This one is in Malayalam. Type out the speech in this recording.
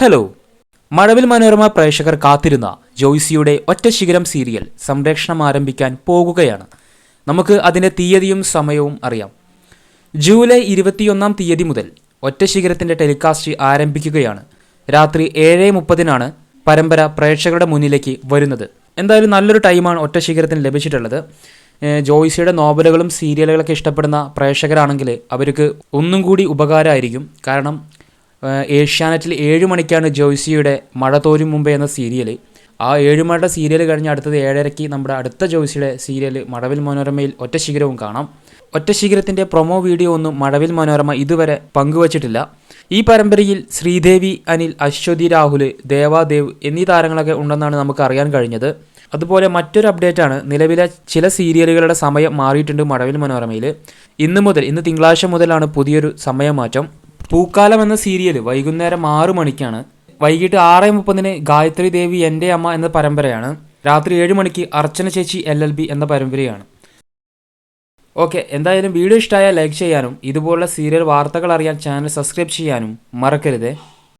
ഹലോ മഴവിൽ മനോരമ പ്രേക്ഷകർ കാത്തിരുന്ന ജോയ്സിയുടെ ഒറ്റ ശിഖരം സീരിയൽ സംരക്ഷണം ആരംഭിക്കാൻ പോകുകയാണ്. നമുക്ക് അതിന്റെ തീയതിയും സമയവും അറിയാം. ജൂലൈ ഇരുപത്തിയൊന്നാം തീയതി മുതൽ ഒറ്റ ശിഖരത്തിന്റെ ടെലികാസ്റ്റ് ആരംഭിക്കുകയാണ്. രാത്രി ഏഴ് മുപ്പതിനാണ് പരമ്പര പ്രേക്ഷകരുടെ മുന്നിലേക്ക് വരുന്നത്. എന്തായാലും നല്ലൊരു ടൈമാണ് ഒറ്റ ശിഖരത്തിന് ലഭിച്ചിട്ടുള്ളത്. ജോയ്സിയുടെ നോവലുകളും സീരിയലുകളൊക്കെ ഇഷ്ടപ്പെടുന്ന പ്രേക്ഷകരാണെങ്കിൽ അവർക്ക് ഒന്നും കൂടി ഉപകാരമായിരിക്കും. കാരണം ഏഷ്യാനെറ്റിൽ ഏഴ് മണിക്കാണ് ജോയ്സിയുടെ മഴ തോരും മുമ്പേ എന്ന സീരിയൽ ആ ഏഴ് മണിയുടെ സീരിയൽ കഴിഞ്ഞ് അടുത്തത് ഏഴരയ്ക്ക് നമ്മുടെ അടുത്ത ജോയ്സിയുടെ സീരിയൽ മഴവിൽ മനോരമയിൽ ഒറ്റ ശിഖരവും കാണാം. ഒറ്റ ശിഖരത്തിന്റെ പ്രൊമോ വീഡിയോ ഒന്നും മഴവിൽ മനോരമ ഇതുവരെ പങ്കുവച്ചിട്ടില്ല. ഈ പരമ്പരയിൽ ശ്രീദേവി അനിൽ അശ്വതി രാഹുൽ ദേവാദേവ് എന്നീ താരങ്ങളൊക്കെ ഉണ്ടെന്നാണ് നമുക്ക് അറിയാൻ കഴിഞ്ഞത്. അതുപോലെ മറ്റൊരു അപ്ഡേറ്റ് ആണ് നിലവിലെ ചില സീരിയലുകളുടെ സമയം മാറിയിട്ടുണ്ട് മഴവിൽ മനോരമയിൽ ഇന്ന് മുതൽ ഇന്ന് തിങ്കളാഴ്ച മുതലാണ് പുതിയൊരു സമയമാറ്റം. പൂക്കാലം എന്ന സീരിയൽ വൈകുന്നേരം ആറു മണിക്കാണ്. വൈകിട്ട് ആറ് മുപ്പതിന് ഗായത്രി ദേവി എന്റെ അമ്മ എന്ന പരമ്പരയാണ്. രാത്രി ഏഴ് മണിക്ക് അർച്ചന ചേച്ചി എൽ എൽ ബി എന്ന പരമ്പരയാണ്. ഓക്കെ എന്തായാലും വീഡിയോ ഇഷ്ടമായാൽ ലൈക്ക് ചെയ്യാനും ഇതുപോലുള്ള സീരിയൽ വാർത്തകൾ അറിയാൻ ചാനൽ സബ്സ്ക്രൈബ് ചെയ്യാനും മറക്കരുത്.